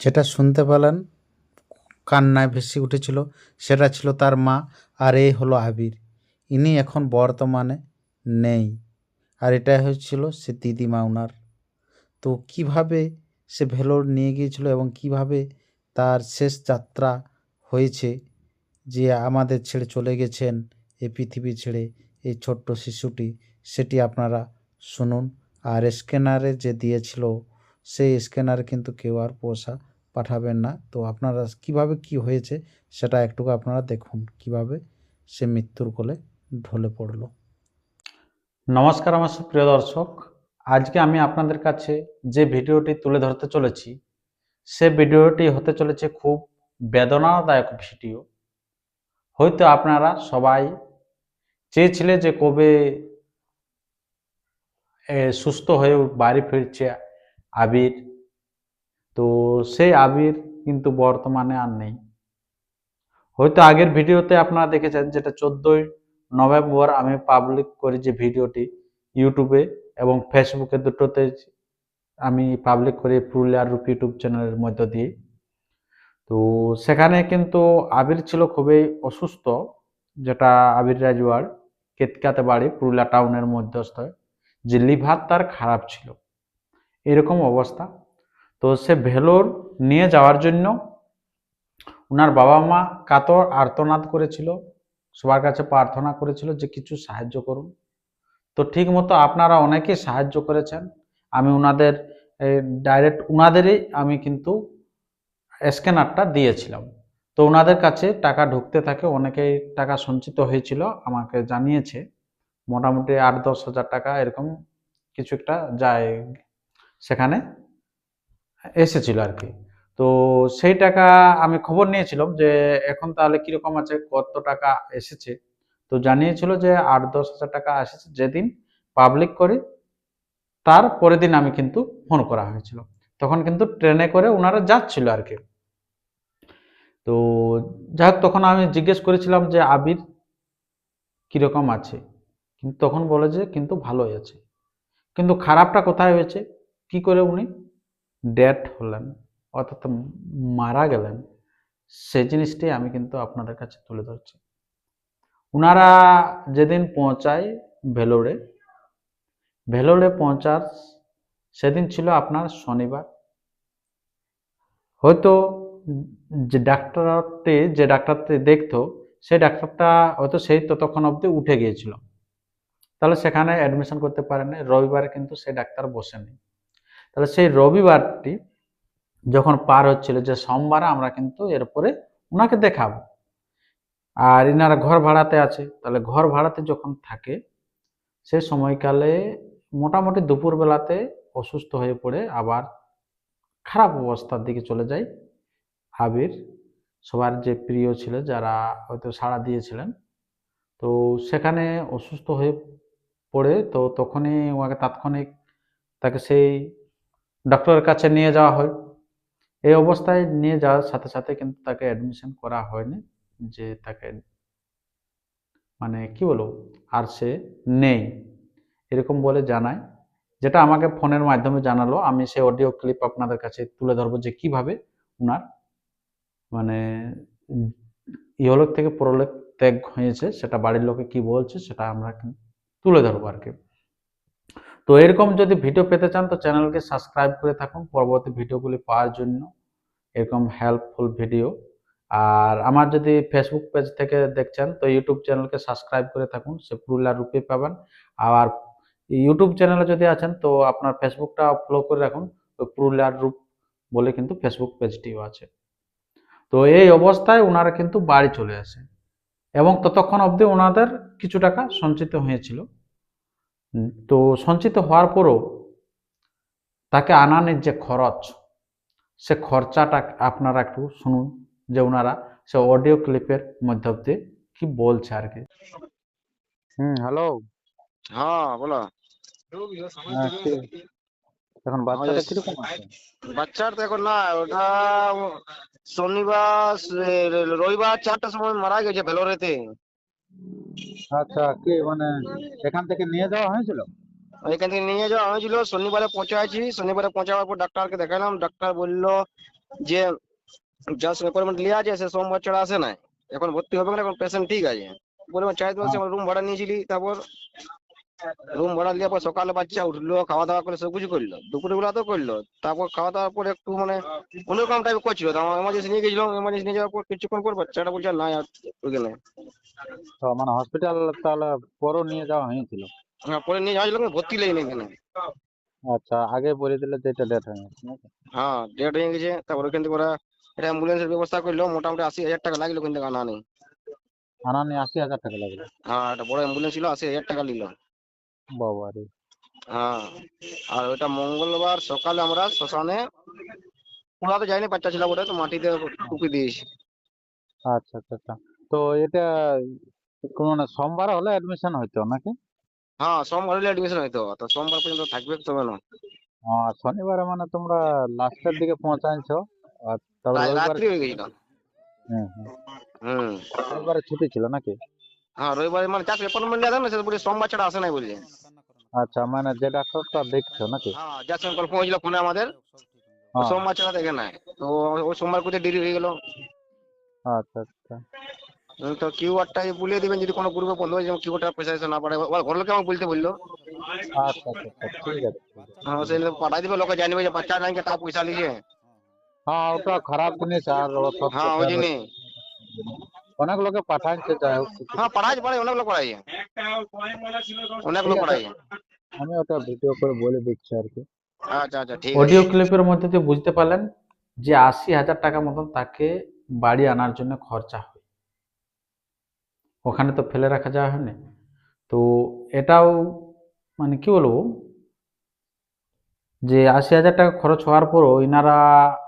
যেটা শুনতে পেলেন, কান্নায় ভেসে উঠেছিল, সেটা ছিল তার মা, আর এই হলো আবির। ইনি এখন বর্তমানে নেই, আর এটাই হয়েছিল সে দিদিমা ওনার তো কীভাবে সে ভেলোর নিয়ে গিয়েছিল এবং কীভাবে তার শেষ যাত্রা হয়েছে যে আমাদের ছেড়ে চলে গেছেন এই পৃথিবী ছেড়ে এই ছোট্ট শিশুটি, সেটি আপনারা শুনুন, আর স্ক্যানারে যে দিয়েছিল, সেই স্ক্যানারে কিন্তু কেউ আর পয়সা পাঠাবেন না। তো আপনারা কীভাবে কি হয়েছে, সেটা একটু আপনারা দেখুন, কীভাবে সে মৃত্যুর কোলে ঢলে পড়ল। নমস্কার আমার সুপ্রিয় দর্শক। আজকে আমি আপনাদের কাছে যে ভিডিওটি তুলে ধরতে চলেছি, সে ভিডিওটি হতে চলেছে খুব বেদনাদায়ক ভিডিও। হয়তো আপনারা সবাই চেয়েছিলে যে কবে সুস্থ হয়ে বাড়ি ফিরছে আবির। তো সেই আবির কিন্তু বর্তমানে আর নেই। হয়তো আগের ভিডিওতে আপনারা দেখেছেন যেটা চোদ্দই নভেম্বর আমি পাবলিক করি যে ভিডিওটি ইউটিউবে এবং ফেসবুকে দুটোতে আমি পাবলিক করি পুরুলিয়ার রূপ ইউটিউব চ্যানেলের মধ্য দিয়ে। তো সেখানে কিন্তু আবির ছিল খুবই অসুস্থ, যেটা আবির রাজওয়ার কেতকাতে বাড়ি পুরুলিয়া টাউনের মধ্যস্থ। যে লিভার তার খারাপ ছিল। এরকম অবস্থা। তো সে ভেলোর নিয়ে যাওয়ার জন্য ওনার বাবা মা কাতর আর্তনাদ করেছিল, সবার কাছে প্রার্থনা করেছিল যে কিছু সাহায্য করুন। তো ঠিক মতো আপনারা অনেকেই সাহায্য করেছেন। আমি ওনাদের ডাইরেক্ট ওনাদেরই আমি কিন্তু স্ক্যানারটা দিয়েছিলাম। তো ওনাদের কাছে টাকা ঢুকতে থাকে, অনেকেই টাকা সঞ্চিত হয়েছিল, আমাকে জানিয়েছে। মোটামুটি আট দশ হাজার টাকা এরকম কিছু একটা যায় সেখানে এসেছিল আর কি। তো সেই টাকা আমি খবর নিয়েছিলাম যে এখন তাহলে কীরকম আছে, কত টাকা এসেছে? তো জানিয়েছিল যে আট দশ হাজার টাকা এসেছে যেদিন পাবলিক করে, তার পরের দিন আমি কিন্তু ফোন করা হয়েছিল। তখন কিন্তু ট্রেনে করে ওনারা যাচ্ছিল আর কি। তো যাই তখন আমি জিজ্ঞেস করেছিলাম যে, আবির, কীরকম আছে? কিন্তু তখন বলে যে, কিন্তু ভালোই আছে। কিন্তু খারাপটা কোথায় হয়েছে? কি করে উনি? ডেথ হলেন। অর্থাৎ মারা গেলেন। সেই জিনিসটি আমি কিন্তু আপনাদের কাছে তুলে ধরছি। ওনারা যেদিন পৌঁছায় ভেলোরে ভেলোরে পৌঁছার সেদিন ছিল আপনার শনিবার। হয়তো যে ডাক্তারটি যে ডাক্তারটি দেখতো, সেই ডাক্তারটা হয়তো সেই ততক্ষণ অবধি উঠে গিয়েছিল। তাহলে সেখানে অ্যাডমিশন করতে পারেনি। রবিবারে কিন্তু সেই ডাক্তার বসেনি। তাহলে সেই রবিবারটি যখন পার হচ্ছিল যে সোমবারে আমরা কিন্তু এরপরে ওনাকে দেখাবো। আর ইনারা ঘর ভাড়াতে আছে। তাহলে ঘর ভাড়াতে যখন থাকে, সে সময়কালে মোটামুটি দুপুরবেলাতে অসুস্থ হয়ে পড়ে আবার খারাপ অবস্থার দিকে চলে যায়। আবির সবার যে প্রিয় ছিল, যারা হয়তো সাড়া দিয়েছিলেন, তো সেখানে অসুস্থ হয়ে পড়ে, তো তখনই ওকে তাৎক্ষণিক তাকে সেই ডক্টরের কাছে নিয়ে যাওয়া হয়। এই অবস্থায় নিয়ে যাওয়ার সাথে সাথে কিন্তু তাকে অ্যাডমিশন করা হয়নি যে তাকে মানে কি বলব, আর সে নেই। এরকম বলে জানায়। যেটা আমাকে ফোনের মাধ্যমে জানালো। আমি সেই অডিও ক্লিপ আপনাদের কাছে তুলে ধরবো যে কীভাবে ওনার মানে ইহলোক থেকে পরলোক ত্যাগ হয়েছে, সেটা বাড়ির লোকে কি বলছে, সেটা আমরা তুলে ধরবো আর কি। তো এরকম যদি ভিডিও পেতে চান, তো চ্যানেলকে সাবস্ক্রাইব করে থাকুন। পরবর্তী ভিডিওগুলি পাওয়ার জন্য এরকম হেল্পফুল ভিডিও আর আমার যদি ফেসবুক পেজ থেকে দেখছেন, তো ইউটিউব চ্যানেলকে সাবস্ক্রাইব করে থাকুন। সে পুরুলিয়া রূপে পাবেন। আর ইউটিউব চ্যানেলে যদি আছেন, তো আপনার ফেসবুকটা ফলো করে রাখুন। তো পুরুলিয়ার রূপ বলে কিন্তু ফেসবুক পেজটিও আছে। তো এই অবস্থায় ওনারা কিন্তু বাড়ি চলে আসে। এবং ততক্ষণ অবধি ওনাদের কিছু টাকা সঞ্চিত হয়েছিল। তো সঞ্চিত হওয়ার পরও তাকে আনানের যে খরচ সে খরচাটা আপনারা একটু শুনুন যে ওনারা সে অডিও ক্লিপের মধ্য দিয়ে কি বলছে আর কি। হুম হ্যালো হ্যাঁ বলো। এখন বাচ্চাটা কীরকম আছে? বাচ্চার তো এখন না ওটা শনিবার রবিবার চারটার সময় মারা গেছে ভেলোরেতে। আচ্ছা কি মানে এখান থেকে নিয়ে যাওয়া হয়েছিল? এখান থেকে নিয়ে যাওয়া হয়েছিল শনিবারে পৌঁছাইছি শনিবারে পৌঁছাবার পর ডাক্তারকে দেখালাম ডাক্তার বলল যে যা অ্যাপয়েন্টমেন্ট লিয়ে আছে সে সোমবার ছাড়া আসে নাই। এখন ভর্তি হবে না এখন পেশেন্ট ঠিক আছে। বললাম তো আমার রুম ভাড়া নিয়েছিলি তারপর রুম ভাড়া নেওয়ার পর সকালে বাচ্চা উঠল খাওয়া দাওয়া করে সব কিছু করল দুপুরে বেলা তো করল তারপর খাওয়া দাওয়ার পর একটু মানে অন্যরকম টাইপ করছিল তো আমার এমার্জেন্সি নিয়ে গেছিলাম এমার্জেন্সি নিয়ে যাওয়ার পর কিছুক্ষণ পর বাচ্চাটা বলছে না আর ওইখানে। তো মানে হসপিটাল তাহলে পরও নিয়ে যাওয়া হয়েছিল? হ্যাঁ পরে নিয়ে যাওয়া হয়েছিল ভর্তি লেগে এখানে। আচ্ছা আগে বলে দিলে যেটা ডেট হয়ে গেছে হ্যাঁ ডেট হয়ে গেছে তারপর ওখান থেকে ওরা একটা অ্যাম্বুলেন্সের ব্যবস্থা করল মোটামুটি আশি হাজার টাকা লাগল কিন্তু আনা নেই। আনা নিয়ে আশি হাজার টাকা লাগল। হ্যাঁ একটা বড় অ্যাম্বুলেন্স ছিল আশি হাজার টাকা নিল বাবা রে হ্যাঁ আর ওইটা মঙ্গলবার সকালে আমরা শ্মশানে পোড়াতে যাইনি বাচ্চা ছিল ওটা তো মাটিতে টুপি দিয়েছি। আচ্ছা আচ্ছা আচ্ছা। তো এটা কোন মানে সোমবার হলে অ্যাডমিশন হইতো নাকি? হ্যাঁ সোমবার হলে অ্যাডমিশন হইতো তো সোমবার পর্যন্ত থাকবে তবে না আর শনিবারে মানে তোমরা লাস্টের দিকে পৌঁছাইছো আর তারপরে রাত্রি হয়ে গেছিল। হুম হুম হুম। রবিবারে ছুটি ছিল নাকি? হ্যাঁ রবিবারে মানে চাষ অ্যাপয়েন্টমেন্ট নিয়ে না সে বলে সোমবার ছাড়া আসে নাই বলছে আচ্ছা মানে যে ডাক্তারটা দেখছ নাকি? হ্যাঁ যার সঙ্গে কল পৌঁছলো ফোনে আমাদের তো হ্যাঁ। সোমবার ছাড়া দেখে নাই তো ওই সোমবার করতে দেরি হয়ে গেল। আচ্ছা আচ্ছা। হুম, তো কিউ আরটা বলে দিবেন যদি কোনো গ্রুপে বন্ধ হয়ে যায় কিউ আরটা পয়সা এসে না পারে ওর ঘর লোকে আমাকে বলতে বলল। আচ্ছা আচ্ছা আচ্ছা ঠিক আছে ঠিক আছে। হ্যাঁ সেই লোক পাঠাই দিবে লোকে জানবে যে বাচ্চা নাই টাকা পয়সা লিখে। হ্যাঁ ওটা খারাপ জিনিস আর ও সব হ্যাঁ ওই জন্যে। অনেক লোকে পাঠাচ্ছে যাই হোক হ্যাঁ পড়াই পড়াই অনেক লোক পড়াই অনেক লোক পড়াই আমি ওটা ভিডিও করে বলে দিচ্ছি আর কি। আচ্ছা আচ্ছা ঠিক আছে। অডিও ক্লিপের মধ্যে দিয়ে বুঝতে পারলেন যে আশি হাজার টাকা মতন তাকে বাড়ি আনার জন্য খরচা হয়। ওখানে তো ফেলে রাখা যাওয়া হয়নি। তো এটাও মানে কি বলব? যে আশি হাজার টাকা খরচ হওয়ার পরও ইনারা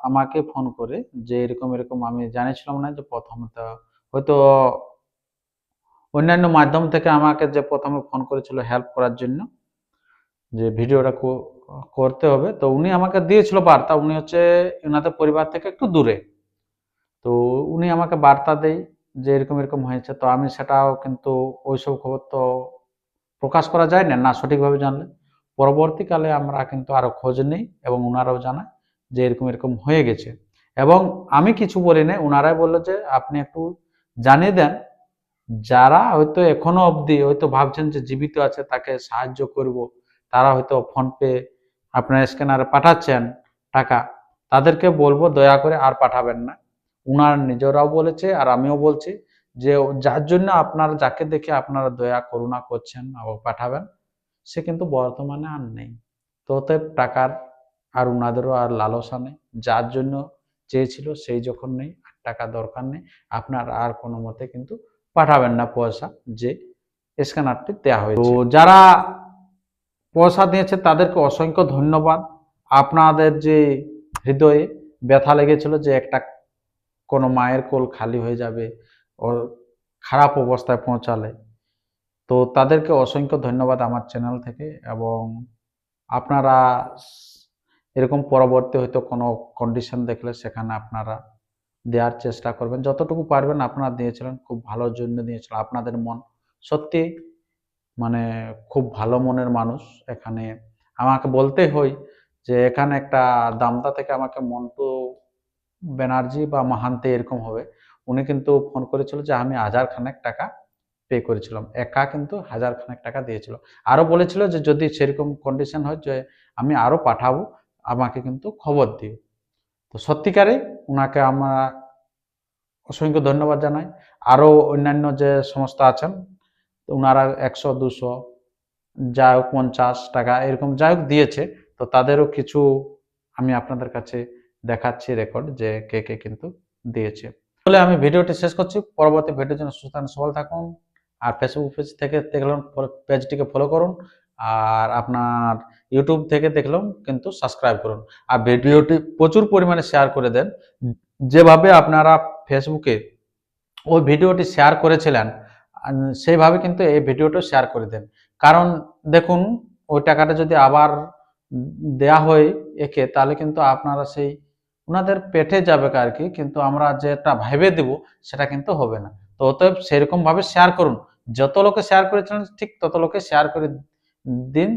আমাকে ফোন করে যে এরকম এরকম আমি জানিয়েছিলাম না যে প্রথমে তো হয়তো অন্যান্য মাধ্যম থেকে আমাকে যে প্রথমে ফোন করেছিল হেল্প করার জন্য, যে ভিডিওটা করতে হবে, তো উনি আমাকে দিয়েছিল বার্তা, উনি হচ্ছে ওনাদের পরিবার থেকে একটু দূরে। তো উনি আমাকে বার্তা দেয় যে এরকম এরকম হয়েছে, তো আমি সেটাও কিন্তু ওইসব খবর তো প্রকাশ করা যায় না না সঠিকভাবে জানলে। পরবর্তীকালে আমরা কিন্তু আরও খোঁজ নেই এবং ওনারাও জানায় যে এরকম এরকম হয়ে গেছে। এবং আমি কিছু বলি না ওনারাই বলল যে আপনি একটু জানিয়ে দেন, যারা হয়তো এখনও অবধি হয়তো ভাবছেন যে জীবিত আছে, তাকে সাহায্য করব। তারা হয়তো ফোনপে, আপনার স্ক্যানারে পাঠাচ্ছেন টাকা, তাদেরকে বলব দয়া করে আর পাঠাবেন না। উনার নিজেরাও বলেছে আর আমিও বলছি যে যার জন্য আপনারা যাকে দেখে আপনারা দয়া, করুণা করছেন এবং পাঠাবেন, সে কিন্তু বর্তমানে আর নেই। তো অতএব টাকার আর উনাদেরও আর লালসা নেই। যার জন্য চেয়েছিল সেই যখন নেই টাকা দরকার নেই। আপনার আর কোনো মতে কিন্তু পাঠাবেন না পয়সা যে স্ক্যানারটি দেওয়া হয়েছে। তো যারা পয়সা দিয়েছে তাদেরকে অসংখ্য ধন্যবাদ। আপনাদের যে হৃদয়ে ব্যথা লেগেছিল যে একটা কোনো মায়ের কোল খালি হয়ে যাবে ওর খারাপ অবস্থায় পৌঁছালে, তো তাদেরকে অসংখ্য ধন্যবাদ আমার চ্যানেল থেকে এবং আপনারা এরকম পরবর্তী হয়তো কোনো কন্ডিশন দেখলে সেখানে আপনারা দেওয়ার চেষ্টা করবেন। যতটুকু পারবেন আপনারা দিয়েছিলেন, খুব ভালোর জন্য দিয়েছিলেন। আপনাদের মন সত্যি মানে খুব ভালো মনের মানুষ এখানে। আমাকে বলতে হয় যে এখানে একটা দামদা থেকে আমাকে মন্টু ব্যানার্জি বা মাহান্তে এরকম হবে। উনি কিন্তু ফোন করেছিল যে আমি হাজার খানেক টাকা পে করেছিলাম। একা কিন্তু হাজার খানেক টাকা দিয়েছিল। আরও বলেছিল যে যদি সেরকম কন্ডিশন হয় যে আমি আরও পাঠাবো, আমাকে কিন্তু খবর দিও। তো সত্যিকারে ওনাকে আমরা অসংখ্য ধন্যবাদ জানাই। আরও অন্যান্য যে সংস্থা আছেন ওনারা একশো, দুশো, যাই হোক পঞ্চাশ টাকা এরকম যাই হোক দিয়েছে, তো তাদেরও কিছু আমি আপনাদের কাছে দেখাচ্ছি রেকর্ড যে কে কে কিন্তু দিয়েছে। বলে আমি ভিডিওটি শেষ করছি। পরবর্তী ভিডিওর জন্য সুস্থ সবল থাকুন, আর ফেসবুক পেজ থেকে দেখলাম পেজটিকে ফলো করুন, আর আপনার ইউটিউব থেকে দেখলাম, কিন্তু সাবস্ক্রাইব করুন। আর ভিডিওটি প্রচুর পরিমাণে শেয়ার করে দেন। যেভাবে আপনারা ফেসবুকে ওই ভিডিওটি শেয়ার করেছিলেন সেইভাবে কিন্তু এই ভিডিওটা শেয়ার করে দেন। কারণ দেখুন, ওই টাকাটা যদি আবার দেয়া হয় একে, তাহলে কিন্তু আপনারা সেই ওনাদের পেটে যাবে আর কি, কিন্তু আমরা যেটা ভেবে দেব, সেটা কিন্তু হবে না। তো অতএব সেরকম ভাবে শেয়ার করুন। যত লোকে শেয়ার করেছিলেন, ঠিক তত লোকে শেয়ার করে দিন।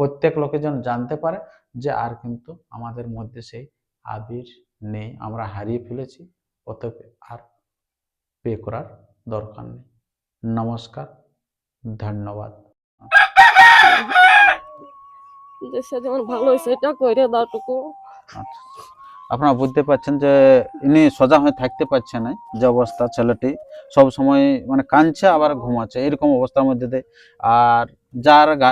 প্রত্যেক লোকে যেন জানতে পারে যে আর কিন্তু আমাদের মধ্যে সেই আবির নেই। আমরা হারিয়ে ফেলেছি অতএব আর পে করার দরকার নেই। নমস্কার ধন্যবাদ। দাও আচ্ছা আপনারা বুঝতে পারছেন যে ইনি সোজা হয়ে থাকতে পারছে না যে অবস্থা ছেলেটি। সব সময় মানে কাঁদছে আবার ঘুমাচ্ছে এরকম অবস্থার মধ্যে দিয়ে। আর যার গার্জেন